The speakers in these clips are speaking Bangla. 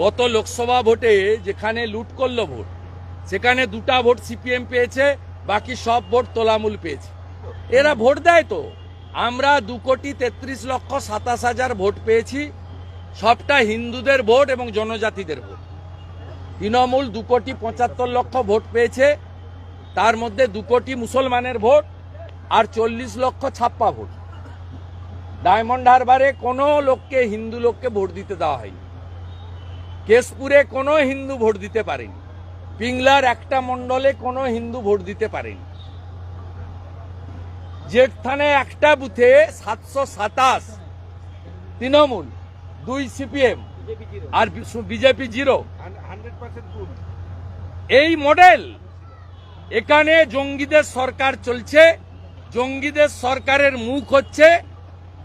গত লোকসভা ভোটে যেখানে লুট করল ভোট, সেখানে দুটা ভোট সিপিএম পেয়েছে, বাকি সব ভোট তোলামূল পেয়েছে। এরা ভোট দেয় তো। আমরা দু কোটি তেত্রিশ লক্ষ সাতাশ হাজার ভোট পেয়েছি, সবটা হিন্দুদের ভোট এবং জনজাতিদের ভোট। তৃণমূল দু কোটি পঁচাত্তর লক্ষ ভোট পেয়েছে, তার মধ্যে দু কোটি মুসলমানের ভোট আর চল্লিশ লক্ষ ছাপ্পা ভোট। ডায়মন্ড হারবারে কোনো লোককে, হিন্দু লোককে ভোট দিতে দেওয়া হয়নি। কেশপুরে কোনো হিন্দু ভোট দিতে পারেনি। পিংলার একটা মণ্ডলে কোনো হিন্দু ভোট দিতে পারেনি। জেঠথানে একটা বুথে সাতশো সাতাশ তৃণমূল, দুই সিপিএম আর বিজেপি জিরো। এই মডেল এখানে জঙ্গিদের সরকার চলছে। জঙ্গিদের সরকারের মুখ হচ্ছে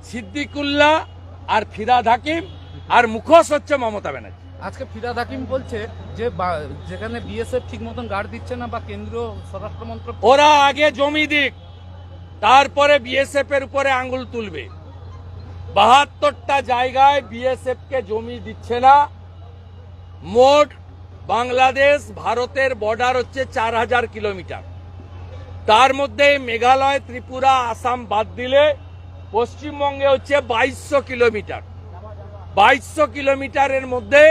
সিদ্দিকুল্লাহ আর ফিরাদ হাকিম আর মুখোশ হচ্ছে মমতা ব্যানার্জি। আজকে ফিরাদ হাকিম বলছে যে যেখানে বিএসএফ ঠিক মতন গার্ড দিচ্ছে না বা কেন্দ্রীয় স্বরাষ্ট্র মন্ত্রক ওরা আগে জমি দিক, তারপরে বিএসএফ এর উপরে আঙ্গুল তুলবে। বাহাত্তরটা জায়গায় বিএসএফ কে জমি দিচ্ছে না। মোট বাংলাদেশ ভারতের বর্ডার হচ্ছে চার হাজার কিলোমিটার। তার মধ্যে মেঘালয়, ত্রিপুরা, আসাম বাদ দিলে পশ্চিমবঙ্গে হচ্ছে বাইশশো কিলোমিটার। বাইশশো কিলোমিটারের মধ্যে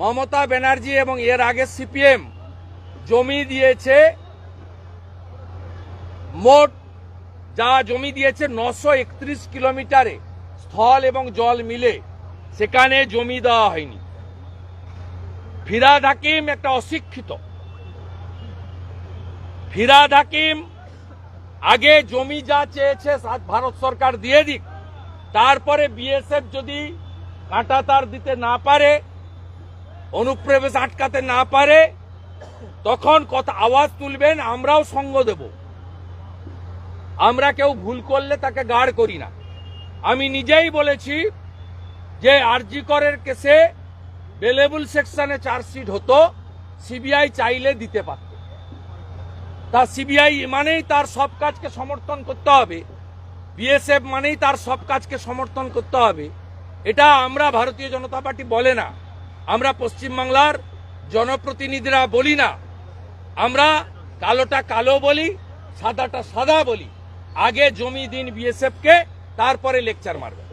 মমতা ব্যানার্জি এবং এর আগে সিপিএম জমি দিয়েছে মোট যা জমি দিয়েছে নশো একত্রিশ কিলোমিটারে স্থল এবং জল মিলে। সেখানে জমি দেওয়া হয়নি। ফিরাদ হাকিম একটা অশিক্ষিত। ফিরাদ হাকিম আগে জমি যা চেয়েছে ভারত সরকার দিয়ে দিক। তারপরে বিএসএফ যদি কাঁটা তার দিতে না পারে অনুপ্রবেশ আটকাতে না পারে, তখন কথা আওয়াজ তুলবেন আমরাও সঙ্গ দেব। আমরা কেউ ভুল করলে তাকে গাড় করি না। আমি নিজেই বলেছি যে আরজি করের কেসে বেলেবুল সেকশনে চার্জশিট হতো সিবিআই চাইলে দিতে পারত। তা সিবিআই মানেই তার সব কাজকে সমর্থন করতে হবে। বিএসএফ মানেই তার সব কাজকে সমর্থন করতে হবে। এটা আমরা ভারতীয় জনতা পার্টি বলে না। আমরা পশ্চিমবাংলার জনপ্রতিনিধিরা বলি না। আমরা কালোটা কালো বলি, সাদাটা সাদা বলি। আগে জমি দিন বিএসএফকে তারপরে লেকচার মারবে